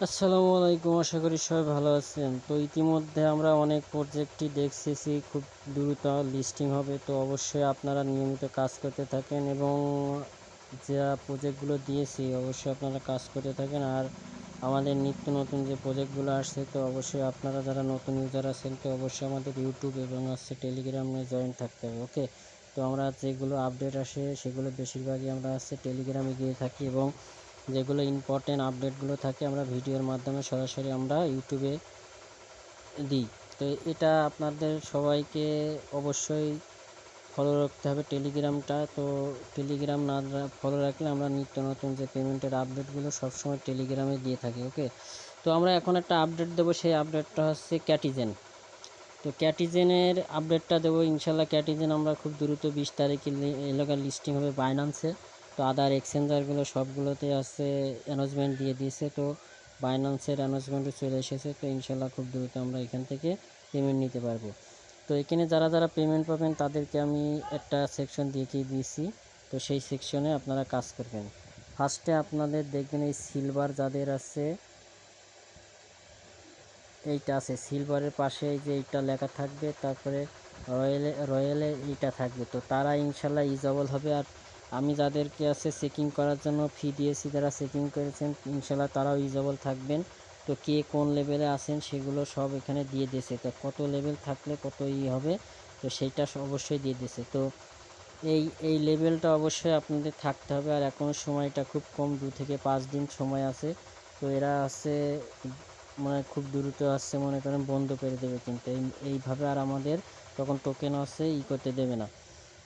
আসসালামু আলাইকুম, আশা করি সবাই ভালো আছেন। তো ইতিমধ্যে আমরা অনেক প্রজেক্টই দেখতেছি খুব দ্রুত লিস্টিং হবে। তো অবশ্যই আপনারা নিয়মিত কাজ করতে থাকেন এবং যা প্রজেক্টগুলো দিয়েছি, অবশ্যই আপনারা কাজ করতে থাকেন। আর আমাদের নিত্য নতুন যে প্রজেক্টগুলো আসছে, তো অবশ্যই আপনারা যারা নতুন ইউজার আছেন, তো অবশ্যই আমাদের ইউটিউব এবং হচ্ছে টেলিগ্রামে জয়েন থাকতে হবে ওকে তো আমরা যেগুলো আপডেট আসে, সেগুলো বেশিরভাগই আমরা হচ্ছে টেলিগ্রামে গিয়ে থাকি এবং যেগুলো ইম্পর্টেন্ট আপডেটগুলো থাকে আমরা ভিডিওর মাধ্যমে সরাসরি আমরা ইউটিউবে দিই তো এটা আপনাদের সবাইকে অবশ্যই ফলো রাখতে হবে টেলিগ্রামটা তো টেলিগ্রাম না ফলো রাখলে আমরা নিত্য নতুন যে পেমেন্টের আপডেটগুলো সবসময় টেলিগ্রামে দিয়ে থাকি ওকে তো আমরা এখন একটা আপডেট দেবো সেই আপডেটটা হচ্ছে ক্যাটিজেন তো ক্যাটিজেনের আপডেটটা দেবো ইনশাল্লাহ ক্যাটিজেন আমরা খুব দ্রুত বিশ তারিখে এলাকার লিস্টিং হবে বাইনান্সে তো আদার এক্সচেঞ্জারগুলো সবগুলোতে আছে অ্যানাউন্সমেন্ট দিয়ে দিয়েছে, তো বাইনান্সের অ্যানাউন্সমেন্টও চলে এসেছে, তো ইনশাল্লাহ খুব দ্রুত আমরা এখান থেকে পেমেন্ট নিতে পারব। তো এখানে যারা যারা পেমেন্ট পাবেন তাদেরকে আমি একটা সেকশন দেখিয়ে দিয়েছি, তো সেই সেকশনে আপনারা কাজ করবেন। ফার্স্টে আপনাদের দেখবেন এই সিলভার যাদের আছে, এইটা আছে। সিলভারের পাশে যে এইটা লেখা থাকবে, তারপরে রয়্যালে রয়্যালে এইটা থাকবে। তো তারা ইনশাল্লাহ ইজাবল হবে আর আমি যাদেরকে আছে চেকিং করার জন্য ফি দিয়েছি যারা চেকিং করেছেন ইনশাল্লাহ তারাও ইজাবল থাকবেন। তো কে কোন লেভেলে আছেন সেগুলো সব এখানে দিয়ে দিয়েছে। তো কত লেভেল থাকলে কত ই হবে, তো সেইটা অবশ্যই দিয়ে দিয়েছে। তো এই এই লেভেলটা অবশ্যই আপনাদের থাকতে হবে। আর এখন সময়টা খুব কম, দু থেকে পাঁচ দিন সময় আছে। তো এরা আছে মানে খুব দ্রুত আসছে, মনে করেন বন্ধ করে দেবে কিন্তু। এই, এইভাবে আর আমাদের তখন টোকেন আছে, ই করতে দেবে না।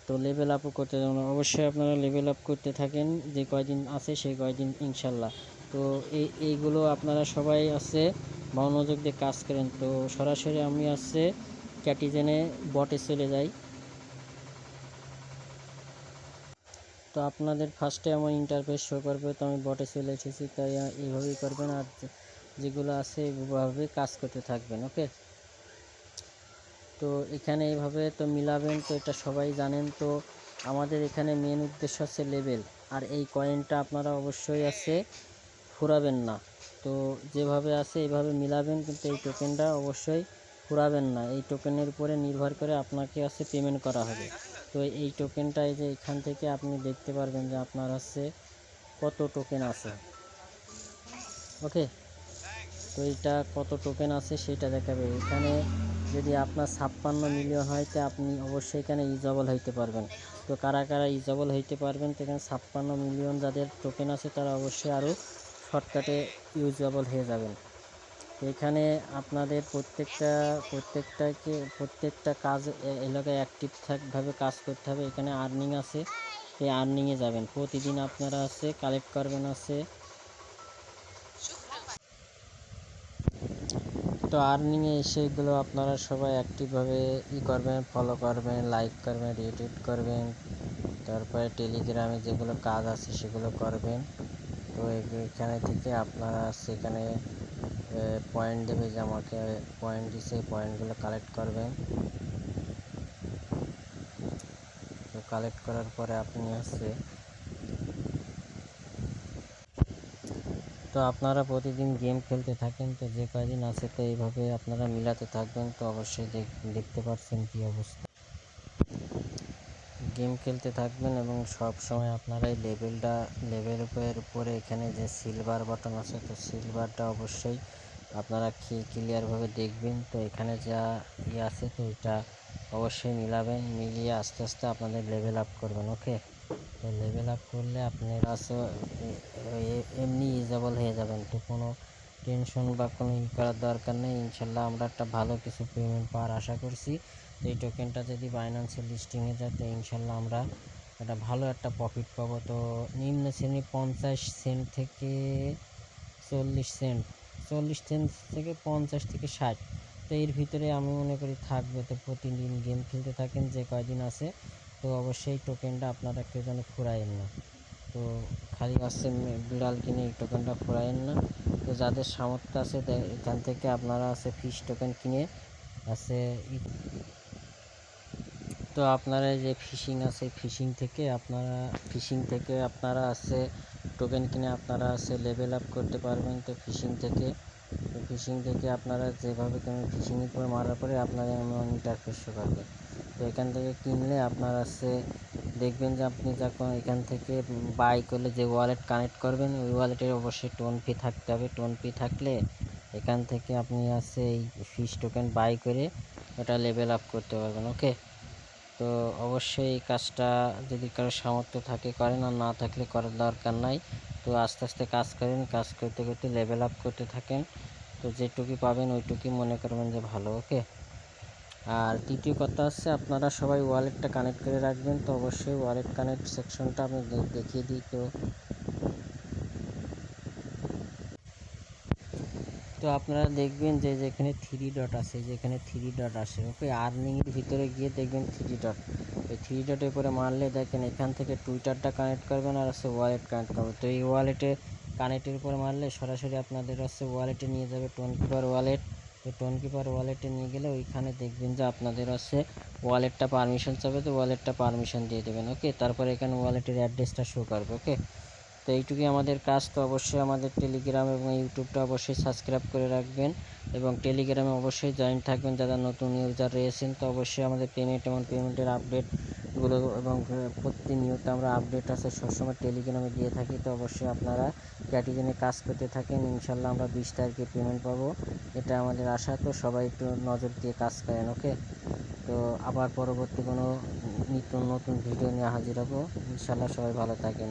তো লেভেল আপও করতে দেবে না অবশ্যই আপনারা লেভেল আপ করতে থাকেন, যে কয়দিন আছে সেই কয়দিন ইনশাল্লাহ। তো এই, এইগুলো আপনারা সবাই আছে, মনোযোগ দিয়ে কাজ করেন। তো সরাসরি আমি আছে ক্যাটিজেনে বটে চলে যাই। তো আপনাদের ফার্স্টে আমার ইন্টারফেস শো করবে, তো আমি বটে চলে এসেছি। তাই এইভাবেই করবেন। আর যেগুলো আছে, এইভাবে কাজ করতে থাকবেন ওকে তো এখানে এইভাবে তো মিলাবেন, তো এটা সবাই জানেন। তো আমাদের এখানে মেন উদ্দেশ্য হচ্ছে লেভেল আর এই কয়েনটা আপনারা অবশ্যই আছে, ফুরাবেন না। তো যেভাবে আছে এইভাবে মিলাবেন, কিন্তু এই টোকেনটা অবশ্যই ফুরাবেন না। এই টোকেনের উপরে নির্ভর করে আপনাকে আছে পেমেন্ট করা হবে। তো এই টোকেনটা এই যে এখান থেকে আপনি দেখতে পারবেন যে আপনার হচ্ছে কত টোকেন আছে। ওকে তো এইটা কত টোকেন আছে সেটা দেখাবে। এখানে যদি আপনার ছাপ্পান্ন মিলিয়ন হয়, তো আপনি অবশ্যই এখানে ইজবল হইতে পারবেন। তো কারা কারা ইজবল হইতে পারবেন, তো এখানে ছাপ্পান্ন মিলিয়ন যাদের টোকেন আছে, তারা অবশ্যই আরও শর্টকাটে ইউজেবল হয়ে যাবেন। এখানে আপনাদের প্রত্যেকটা, প্রত্যেকটাকে, প্রত্যেকটা কাজ এলাকায় অ্যাক্টিভ থাকভাবে কাজ করতে হবে। এখানে আর্নিং আছে এই আর্নিংয়ে যাবেন। প্রতিদিন আপনারা আছে কালেক্ট করবেন আছে তো আর্নিংয়ে এসে এগুলো আপনারা সবাই অ্যাক্টিভভাবে ই করবেন ফলো করবেন লাইক করবেন রিটুইট করবেন, তারপরে টেলিগ্রামে যেগুলো কাজ আছে সেগুলো করবেন। তো এখানে থেকে আপনারা সেখানে পয়েন্ট দেবে যে আমাকে পয়েন্ট দিছে পয়েন্টগুলো কালেক্ট করবেন। তো কালেক্ট করার পরে আপনি হচ্ছে তো আপনারা প্রতিদিন গেম খেলতে থাকেন, তো যে কয়দিন আছে তো এইভাবে আপনারা মিলাতে থাকবেন, তো অবশ্যই দেখ- দেখতে পাচ্ছেন কী অবস্থা। গেম খেলতে থাকবেন এবং সব সময় আপনারা এই লেভেলটা লেভেলের উপরে এখানে যে সিলভার বাটন আছে, তো সিলভারটা অবশ্যই আপনারা ক্লিয়ারভাবে দেখবেন। তো এখানে যা ইয়ে আছে, তো এটা অবশ্যই মিলাবেন, মিলিয়ে আস্তে আস্তে আপনাদের লেভেল আপ করবেন ওকে তো লেভেল আপ করলে আপনারা এ- এমনি ইউজেবল হয়ে যাবেন। তো কোনো টেনশন বা কোনো ই করার দরকার নেই। ইনশাল্লাহ আমরা একটা ভালো কিছু পেমেন্ট পাওয়ার আশা করছি। তো এই টোকেনটা যদি বাইন্যান্সের লিস্টিংয়ে যায়, তো ইনশাল্লাহ আমরা একটা ভালো একটা প্রফিট পাবো। তো নিম্ন শ্রেণি পঞ্চাশ সেন্ট থেকে চল্লিশ সেন্ট চল্লিশ সেন্ট থেকে পঞ্চাশ থেকে ষাট। তো এর ভিতরে আমি মনে করি থাকবে তো প্রতিদিন গেম খেলতে থাকেন, যে কয়দিন আছে তো অবশ্যই টোকেনটা আপনারা কেউ যেন ফুরায়েন না। তো খালি আছে বিড়াল কিনে এই টোকেনটা ফুরায়েন না। তো যাদের সামর্থ্য আছে এখান থেকে আপনারা আছে ফিশ টোকেন কিনে আছে তো আপনারা যে ফিশিং আছে ফিশিং থেকে আপনারা ফিশিং থেকে আপনারা আছে টোকেন কিনে আপনারা আছে লেভেল আপ করতে পারবেন। তো ফিশিং থেকে ফিশিং থেকে আপনারা যেভাবে তুমি ফিশিংয়ের পরে মারার পরে আপনারা এমন ইন্টারফেস শো করবে তো এখান থেকে কিনলে আপনার আছে, দেখবেন যে আপনি যখন এখান থেকে বাই করলে যে ওয়ালেট কানেক্ট করবেন, ওই ওয়ালেটের অবশ্যই টোন ফি থাকতে হবে। টোন ফি থাকলে এখান থেকে আপনি আছে এই ফিশ টোকেন বাই করে ওটা লেভেল আপ করতে পারবেন ওকে তো অবশ্যই এই কাজটা যদি কারও সামর্থ্য থাকে, করেন, আর না থাকলে করার দরকার নাই। তো আস্তে আস্তে কাজ করেন, কাজ করতে করতে লেভেল আপ করতে থাকেন। তো যেটুকু পাবেন ওইটুকুই মনে করবেন যে ভালো ওকে আর তৃতীয় কথা হচ্ছে আপনারা সবাই ওয়ালেটটা কানেক্ট করে রাখবেন, তো অবশ্যই ওয়ালেট কানেক্ট সেকশনটা আমি দেখিয়ে দিই তো তো আপনারা দেখবেন যে যেখানে থ্রি ডট আছে, যেখানে থ্রি ডট আসে ওকে আর্নিংয়ের ভিতরে গিয়ে দেখবেন থ্রি ডট ওই থ্রি ডটের উপরে মারলে দেখেন এখান থেকে টুইটারটা কানেক্ট করবেন আর হচ্ছে ওয়ালেট কানেক্ট করবেন। তো এই ওয়ালেটে কানেক্টের উপরে মারলে সরাসরি আপনাদের হচ্ছে ওয়ালেটে নিয়ে যাবে টোয়েন্টি কিপার ওয়ালেট তো টোন কিপার ওয়ালেটে নিয়ে গেলে ওইখানে দেখবেন যে আপনাদের হচ্ছে ওয়ালেটটা পারমিশন চাবে তো ওয়ালেটটা পারমিশন দিয়ে দেবেন ওকে তারপরে এখানে ওয়ালেটের অ্যাড্রেসটা শো করবে ওকে তো এইটুকুই আমাদের কাজ, তো অবশ্যই আমাদের টেলিগ্রাম এবং ইউটিউবটা অবশ্যই সাবস্ক্রাইব করে রাখবেন এবং টেলিগ্রামে অবশ্যই জয়েন থাকবেন। যারা নতুন ইউজার রয়েছেন, তো অবশ্যই আমাদের পেমেন্ট এবং পেমেন্টের আপডেটগুলো এবং প্রতিনিয়ত আমরা আপডেট আছে, সবসময় টেলিগ্রামে দিয়ে থাকি। তো অবশ্যই আপনারা ক্যাটিজেনে কাজ করতে থাকেন। ইনশাল্লাহ আমরা বিশ তারিখে পেমেন্ট পাবো। এটা আমাদের আশা। তো সবাই একটু নজর দিয়ে কাজ করেন ওকে তো আবার পরবর্তী কোনো নিত্য নতুন ভিডিও নিয়ে হাজির হব। ইনশাল্লাহ সবাই ভালো থাকেন।